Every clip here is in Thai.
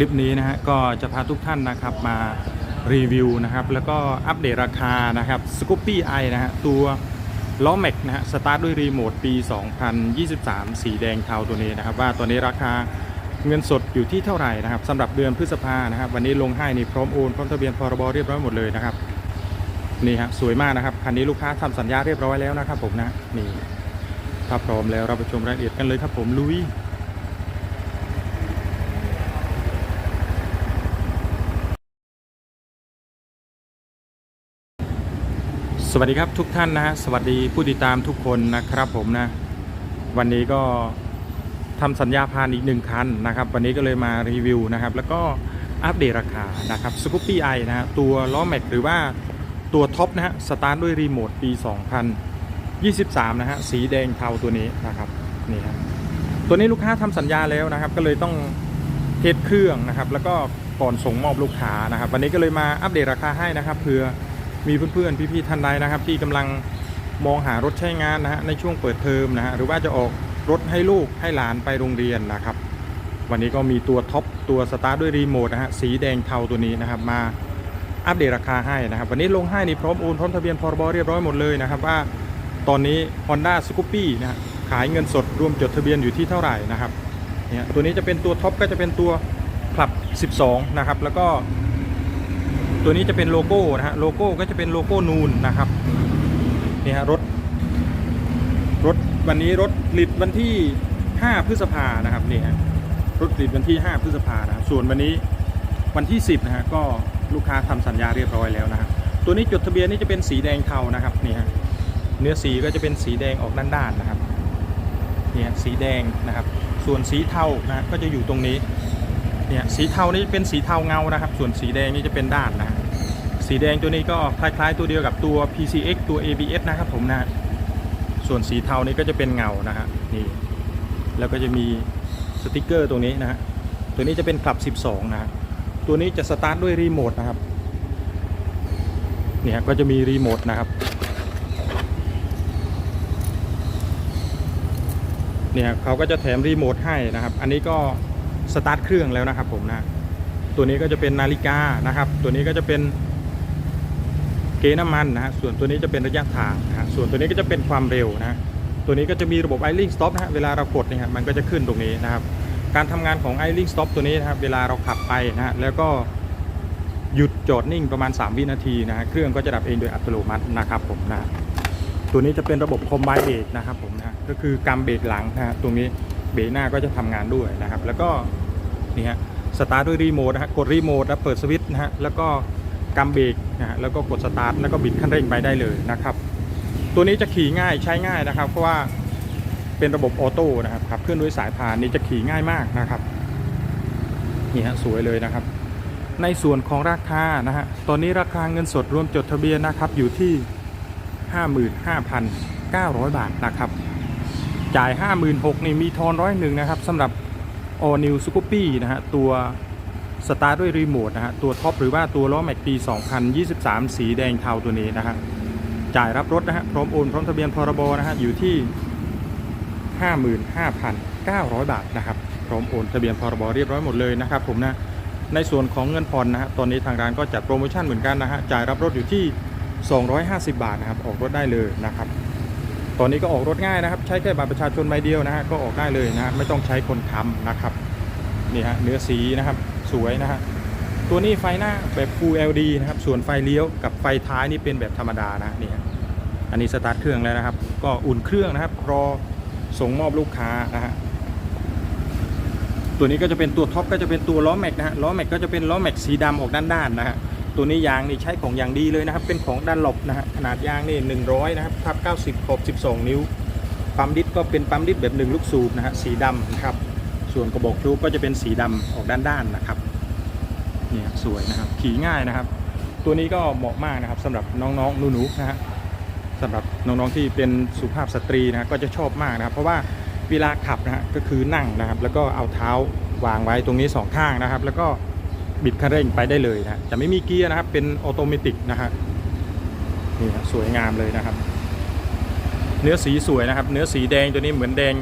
ลิปนี้นะฮะก็จะพาทุกท่านนะครับมารีวิวนะครับแล้วก็อัปเดตราคานะครับสกูปปี้ไอนะฮะตัวล้อแม็กนะฮะสตาร์ทด้วยรีโมทปี 2023 สีแดงเทาตัวนี้นะครับ ว่าตัวนี้ราคาเงินสดอยู่ที่เท่าไหร่นะครับสำหรับเดือนพฤษภานะครับ วันนี้ลงให้นี่พร้อมโอนพร้อมทะเบียนพรบเรียบร้อยหมดเลยนะครับนี่ฮะสวยมากนะครับคันนี้ลูกค้าทำสัญญาเรียบร้อยแล้วนะครับผมนะนี่ถ้าพร้อมแล้วเราไปชมรายละเอียดกันเลยครับผมลุย สวัสดีครับทุกท่านนะฮะสวัสดีผู้ติดตามทุกคนนะครับผมนะ วันนี้ก็ทำสัญญาผ่านอีกหนึ่งคันนะครับ วันนี้ก็เลยมารีวิวนะครับ แล้วก็อัปเดตราคานะครับสกูปปี้ไอนะฮะตัวล้อแม็กหรือว่าตัวท็อปนะฮะสตาร์ทด้วยรีโมทปี 2023 นะฮะสีแดงเทาตัวนี้นะครับนี่ครับตัวนี้ลูกค้าทำสัญญาแล้วนะครับ ก็เลยต้องเทสเครื่องนะครับ แล้วก็ก่อนส่งมอบลูกค้านะครับ วันนี้ก็เลยมาอัปเดตราคาให้นะครับเพื่อ มีเพื่อนๆพี่ๆท่านใดนะครับ ที่กำลังมองหารถใช้งานนะฮะในช่วงเปิดเทอมนะฮะหรือว่าจะออกรถให้ลูกให้หลานไปโรงเรียนนะครับ วันนี้ก็มีตัวท็อปตัวสตาร์ทด้วยรีโมทนะฮะสีแดงเทาตัวนี้นะครับมาอัปเดตราคาให้นะครับ วันนี้ลงให้นี่พร้อมโอนพร้อมทะเบียนพรบเรียบร้อยหมดเลยนะครับว่าตอนนี้ Honda s c o o p y นะฮะขายเงินสดรวมจดทะเบียนอยู่ที่เท่าไหร่นะครับเนี่ยตัวนี้จะเป็นตัวท็อปก็จะเป็นตัวคลับ 12 นะครับ แล้วก็ ตัวนี้จะเป็นโลโก้นะฮะโลโก้ก็จะเป็นโลโก้นูนนะครับนี่ฮะรถ รถวันนี้รถผลิตวันที่ 5 พฤษภานะครับนี่ฮะรถผลิตวันที่ 5 พฤษภานะครับส่วนวันนี้วันที่ 10นะฮะก็ลูกค้าทำสัญญาเรียบร้อยแล้วนะครับตัวนี้จดทะเบียนนี่จะเป็นสีแดงเทานะครับนี่ฮะเนื้อสีก็จะเป็นสีแดงออกด้านๆนะครับนี่ฮะสีแดงนะครับ ส่วนสีเทานะก็จะอยู่ตรงนี้ เนี่ยสีเทานี่เป็นสีเทาเงานะครับ ส่วนสีแดงนี่จะเป็นด้านนะสีแดงตัวนี้ก็คล้ายๆตัวเดียวกับตัว PCX ตัว ABS นะครับผมนะส่วนสีเทานี่ก็จะเป็นเงานะฮะนี่แล้วก็จะมีสติกเกอร์ตรงนี้นะฮะตัวนี้จะเป็นคลับ 12นะฮะตัวนี้จะสตาร์ทด้วยรีโมทนะครับเนี่ยก็จะมีรีโมทนะครับเนี่ยเขาก็จะแถมรีโมทให้นะครับ อันนี้ก็ สตาร์ทเครื่องแล้วนะครับผมนะตัวนี้ก็จะเป็นนาฬิกานะครับ ตัวนี้ก็จะเป็นเกน้ำมันนะฮะส่วนตัวนี้จะเป็นระยะทางนะฮะส่วนตัวนี้ก็จะเป็นความเร็วนะตัวนี้ก็จะมีระบบ idling stop นะฮะเวลาเรากดเนี่ยฮะมันก็จะขึ้นตรงนี้นะครับ การทำงานของ idling stop ตัวนี้นะครับเวลาเราขับไปนะฮะแล้วก็หยุดจอดนิ่งประมาณ 3 วินาทีนะฮะเครื่องก็จะดับเองโดยอัตโนมัตินะครับผมนะตัวนี้จะเป็นระบบคอมไบเบรกนะครับผมนะก็คือกำเบรกหลังนะฮะตรงนี้ เบรกหน้าก็จะทำงานด้วยนะครับ แล้วก็นี่ฮะสตาร์ทด้วยรีโมทนะฮะกดรีโมทแล้วเปิดสวิตช์นะฮะแล้วก็กำเบรกนะฮะแล้วก็กดสตาร์ทแล้วก็บิดคันเร่งไปได้เลยนะครับ ตัวนี้จะขี่ง่ายใช้ง่ายนะครับ เพราะว่าเป็นระบบออโต้นะครับขับเคลื่อนด้วยสายพานนี่จะขี่ง่ายมากนะครับนี่ฮะสวยเลยนะครับ ในส่วนของราคานะฮะตอนนี้ราคาเงินสดรวมจดทะเบียนนะครับอยู่ที่ 55,900 บาทนะครับ จ่าย 56,000นี่มีทอนร้อยหนึ่งนะครับสำหรับ All New Scoopy นะฮะตัวสตาร์ทด้วยรีโมทนะฮะตัวท็อปหรือว่าตัวล้อแม็กปี 2023 สีแดงเทาตัวนี้นะฮะจ่ายรับรถนะฮะพร้อมโอนพร้อมทะเบียนพรบนะฮะอยู่ที่ 55,900 บาทนะครับพร้อมโอนทะเบียนพรบเรียบร้อยหมดเลยนะครับผมนะในส่วนของเงินผ่อนนะฮะตอนนี้ทางร้านก็จัดโปรโมชั่นเหมือนกันนะฮะจ่ายรับรถอยู่ที่ 250 บาทนะครับออกรถได้เลยนะครับ ตอนนี้ก็ออกรถง่ายนะครับ ใช้แค่บัตรประชาชนใบเดียวนะฮะก็ออกได้เลยนะฮะไม่ต้องใช้คนค้ำนะครับนี่ฮะเนื้อสีนะครับสวยนะฮะตัวนี้ไฟหน้าแบบ Full LED นะครับ ส่วนไฟเลี้ยวกับไฟท้ายนี่เป็นแบบธรรมดานะนี่ฮะอันนี้สตาร์ทเครื่องแล้วนะครับ ก็อุ่นเครื่องนะครับ รอส่งมอบลูกค้านะฮะตัวนี้ก็จะเป็นตัวท็อปก็จะเป็นตัวล้อแม็กนะฮะล้อแม็กก็จะเป็นล้อแม็กสีดำออกด้านๆนะฮะ ตัวนี้ยางนี่ใช้ของอย่างดีเลยนะครับ เป็นของด้านหลบนะฮะขนาดยางนี่100นะครับทับ90ขอบ12 นิ้วปั๊มดิสก็เป็นปั๊มดิสแบบหนึ่งลูกสูบนะฮะสีดำนะครับส่วนกระบอกลูกก็จะเป็นสีดำออกด้านๆนนะครับเนี่ยสวยนะครับขี่ง่ายนะครับ ตัวนี้ก็เหมาะมากนะครับสำหรับน้องๆหนูๆนะฮะสำหรับน้องๆที่เป็นสุภาพสตรีนะฮะก็จะชอบมากนะครับ เพราะว่าเวลาขับนะฮะก็คือนั่งนะครับ แล้วก็เอาเท้าวางไว้ตรงนี้สองข้างนะครับ แล้วก็ บิดคันเร่งไปได้เลยนะจะไม่มีเกียร์นะครับเป็นออโตเมติกนะฮะนี่ฮะสวยงามเลยนะครับ เนื้อสีสวยนะครับ เนื้อสีแดงตัวนี้เหมือนแดง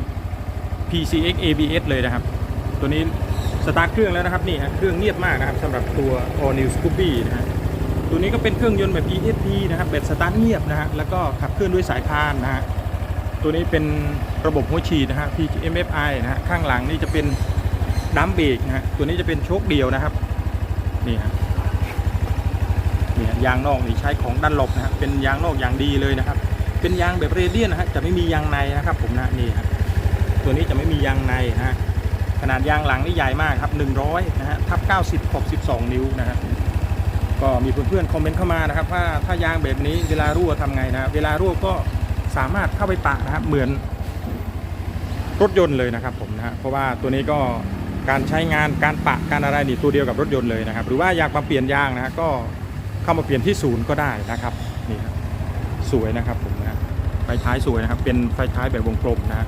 PCX ABS เลยนะครับ ตัวนี้สตาร์ทเครื่องแล้วนะครับนี่ฮะเครื่องเงียบมากนะครับสำหรับตัว All New Scoopy นะฮะตัวนี้ก็เป็นเครื่องยนต์แบบ ESP นะครับแบบสตาร์ทเงียบนะฮะแล้วก็ขับเคลื่อนด้วยสายพานนะฮะตัวนี้เป็นระบบหัวฉีดนะฮะ PMFI นะฮะข้างหลังนี่จะเป็นดัมเบรกนะฮะตัวนี้จะเป็นโชคเดียวนะครับ นี่ฮะนี่ยางนอกนี่ใช้ของดันหลบนะฮะเป็นยางนอกอย่างดีเลยนะครับ เป็นยางแบบเรเดียนนะฮะจะไม่มียางในนะครับ ผมนะนี่ฮะตัวนี้จะไม่มียางในนะฮะขนาดยางหลังนี่ใหญ่มากครับ 100นะฮะทับ90 62 นิ้วนะฮะก็มีเพื่อนๆคอมเมนต์เข้ามานะครับว่าถ้ายางแบบนี้เวลารั่วทำไงนะเวลารั่วก็สามารถเข้าไปปะนะครับเหมือนรถยนต์เลยนะครับผมนะฮะเพราะว่าตัวนี้ก็ การใช้งานการปะการอะไรนี่ตัวเดียวกับรถยนต์เลยนะครับ หรือว่าอยากมาเปลี่ยนยางนะฮะก็เข้ามาเปลี่ยนที่ศูนย์ก็ได้นะครับนี่ครับสวยนะครับผมนะไฟท้ายสวยนะครับ เป็นไฟท้ายแบบวงกลมนะฮะ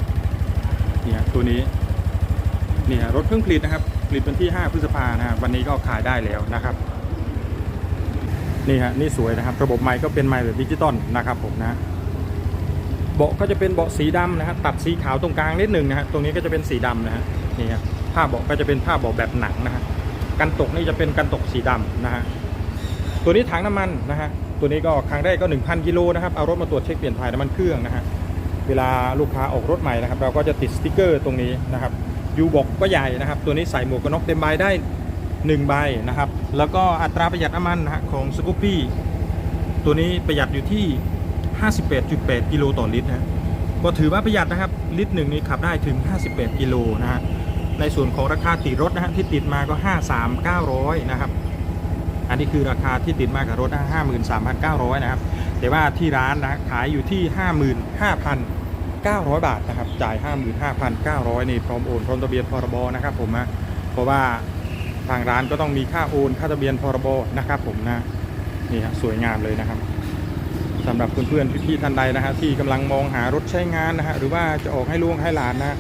นี่ฮะตัวนี้นี่ฮะรถเพิ่งผลิตนะครับผลิตวันที่ 5 พฤษภานะฮะวันนี้ก็ขายได้แล้วนะครับนี่ฮะนี่สวยนะครับ ระบบไม้ก็เป็นไม้แบบดิจิตอลนะครับผมนะเบาะก็จะเป็นเบาะสีดำนะฮะตัดสีขาวตรงกลางนิดหนึ่งนะฮะตรงนี้ก็จะเป็นสีดำนะฮะนี่ฮะ ผ้าเบาะก็จะเป็นผ้าเบาะแบบหนังนะฮะกันตกนี่จะเป็นกันตกสีดำนะฮะตัวนี้ถังน้ำมันนะฮะตัวนี้ก็ครั้งแรกก็ 1,000กิโลนะครับเอารถมาตรวจเช็คเปลี่ยนถ่ายน้ำมันเครื่องนะฮะเวลาลูกค้าออกรถใหม่นะครับ เราก็จะติดสติกเกอร์ตรงนี้นะครับยูบอกก็ใหญ่นะครับ ตัวนี้ใส่หมวกกันน็อกเต็มใบได้1ใบนะครับ แล้วก็อัตราประหยัดน้ำมันนะฮะของสกูปี้ตัวนี้ประหยัดอยู่ที่ 58.8 กิโลต่อลิตรนะฮะก็ถือว่าประหยัดนะครับ ลิตรหนึ่งนี้ขับได้ถึง 58 กิโลนะฮะ ในส่วนของราคาติดรถนะฮะที่ติดมาก็ 53,900 นะครับ อันนี้คือราคาที่ติดมากับรถนะ53,900 นะครับ แต่ว่าที่ร้านนะขายอยู่ที่ 55,900 บาทนะครับ จ่าย 55,900 นี่พร้อมโอนพร้อมทะเบียนพรบนะครับผมนะเพราะว่าทางร้านก็ต้องมีค่าโอนค่าทะเบียนพรบนะครับผมนะนี่ฮะสวยงามเลยนะครับสำหรับเพื่อนๆพี่ๆท่านใดนะฮะที่กำลังมองหารถใช้งานนะฮะหรือว่าจะออกให้ลูกให้หลานนะ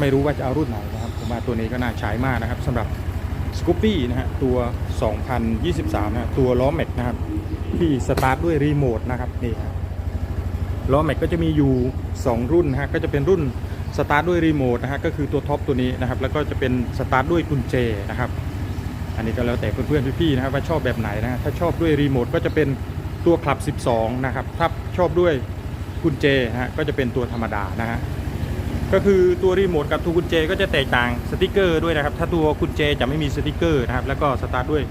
ไม่รู้ว่าจะเอารุ่นไหน ผมว่าตัวนี้ก็น่าใช้มากนะครับสำหรับสกูปปี้นะฮะตัว 2023 นะฮะตัวล้อแม็กนะครับ ที่สตาร์ทด้วยรีโมทนะครับนี่ฮะล้อแม็กก็จะมีอยู่ 2 รุ่นนะฮะก็จะเป็นรุ่นสตาร์ทด้วยรีโมทนะฮะก็คือตัวท็อปตัวนี้นะครับ แล้วก็จะเป็นสตาร์ทด้วยกุญแจนะครับ อันนี้ก็แล้วแต่เพื่อนๆพี่ๆนะครับว่าชอบแบบไหนนะฮะถ้าชอบด้วยรีโมทก็จะเป็นตัวคลับ 12 นะครับ ถ้าชอบด้วยกุญแจนะฮะก็จะเป็นตัวธรรมดานะฮะ ก็คือตัวรีโมทกับตัวกุญแจก็จะแตกต่างสติกเกอร์ด้วยนะครับ ถ้าตัวกุญแจจะไม่มีสติกเกอร์นะครับ แล้วก็สตาร์ทด้วย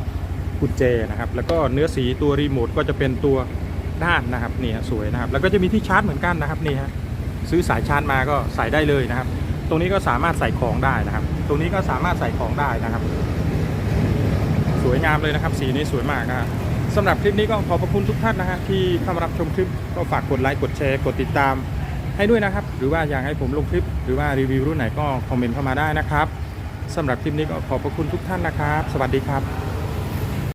กุญแจนะครับ แล้วก็เนื้อสีตัวรีโมทก็จะเป็นตัวด้านนะครับนี่สวยนะครับ แล้วก็จะมีที่ชาร์จเหมือนกันนะครับนี่ฮะซื้อสายชาร์จมาก็ใส่ได้เลยนะครับ ตรงนี้ก็สามารถใส่ของได้นะครับ ตรงนี้ก็สามารถใส่ของได้นะครับ สวยงามเลยนะครับ สีนี้สวยมากนะฮะสำหรับคลิปนี้ก็ขอบพระคุณทุกท่านนะฮะที่เข้ามารับชมคลิปก็ฝากกดไลค์กดแชร์กดติดตาม ให้ด้วยนะครับ หรือว่าอยากให้ผมลงคลิป หรือว่ารีวิวรุ่นไหนก็คอมเมนต์เข้ามาได้นะครับสำหรับคลิปนี้ก็ขอบพระคุณทุกท่านนะครับ สวัสดีครับ